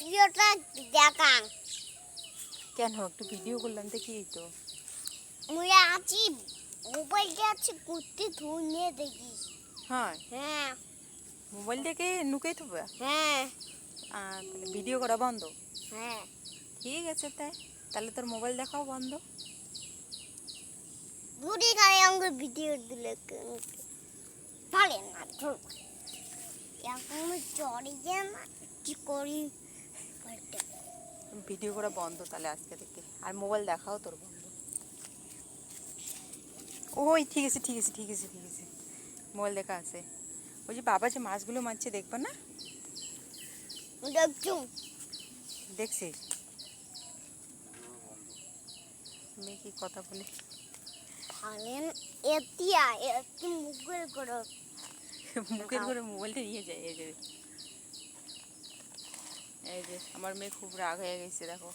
ভিডিওটা দেখান। কেন? একটু ভিডিও করলাম তো কি তো। মুই আছি মোবাইলটা আছে কুত্তি ধুয়ে দেখি। হ্যাঁ? হ্যাঁ। মোবাইল নুকেই থাকবে হ্যাঁ। তাহলে ভিডিও করা বন্ধ? হ্যাঁ। ঠিক আছে তাই। তাহলে তোর মোবাইল দেখাও বন্ধ। বুড়ি গায়ে আমাকে ভিডিও দিলে পারে না ধর এখন চড়ে যাই না কি করি। ভিডিও করা বন্ধ তাহলে আজকে থেকে। আর মোবাইল দেখাও তোর বন্ধ। ওই ঠিক আছে ঠিক আছে ঠিক আছে ঠিক আছে। মোবাইল দেখা আছে। ওই যে বাবা যে মাছগুলো মারছে দেখবা না? দেখছিস মেয়ে কি কথা বলে? ফালেন মুখের করো মুখের করে মোবাইলটা নিয়ে যায় এই যে আমার মেয়ে খুব রাগ হয়ে গেছে দেখো।